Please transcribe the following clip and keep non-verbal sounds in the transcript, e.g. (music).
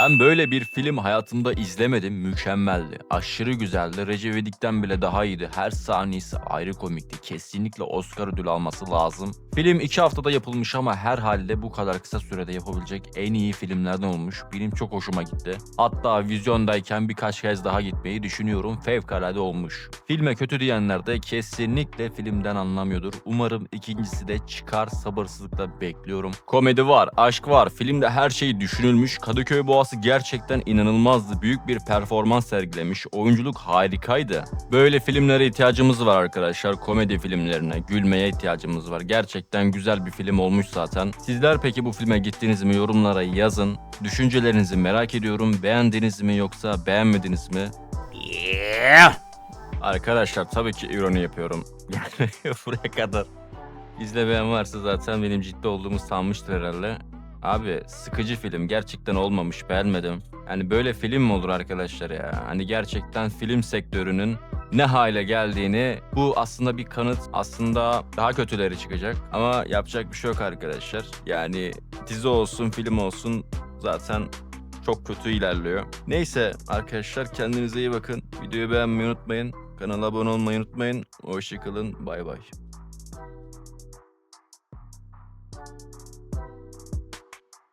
Ben böyle bir film hayatımda izlemedim. Mükemmeldi. Aşırı güzeldi. Recep İvedik'ten bile daha iyiydi. Her sahnesi ayrı komikti. Kesinlikle Oscar ödülü alması lazım. Film 2 haftada yapılmış ama herhalde bu kadar kısa sürede yapabilecek en iyi filmlerden olmuş. Benim çok hoşuma gitti. Hatta vizyondayken birkaç kez daha gitmeyi düşünüyorum. Fevkalade olmuş. Filme kötü diyenler de kesinlikle filmden anlamıyordur. Umarım ikincisi de çıkar sabırsızlıkla bekliyorum. Komedi var, aşk var. Filmde her şey düşünülmüş. Kadıköy Boğası gerçekten inanılmazdı. Büyük bir performans sergilemiş. Oyunculuk harikaydı. Böyle filmlere ihtiyacımız var arkadaşlar. Komedi filmlerine, gülmeye ihtiyacımız var. Gerçekten güzel bir film olmuş zaten. Sizler peki bu filme gittiniz mi? Yorumlara yazın. Düşüncelerinizi merak ediyorum. Beğendiniz mi yoksa beğenmediniz mi? Arkadaşlar tabii ki ironi yapıyorum. Yani (laughs) buraya kadar izlemeyen varsa zaten benim ciddi olduğumu sanmıştır herhalde. Abi sıkıcı film gerçekten olmamış beğenmedim. Yani böyle film mi olur arkadaşlar ya? Hani gerçekten film sektörünün ne hale geldiğini bu aslında bir kanıt aslında daha kötüleri çıkacak ama yapacak bir şey yok arkadaşlar. Yani dizi olsun film olsun zaten çok kötü ilerliyor. Neyse arkadaşlar kendinize iyi bakın. Videoyu beğenmeyi unutmayın. Kanala abone olmayı unutmayın. Hoşçakalın. Bay bay.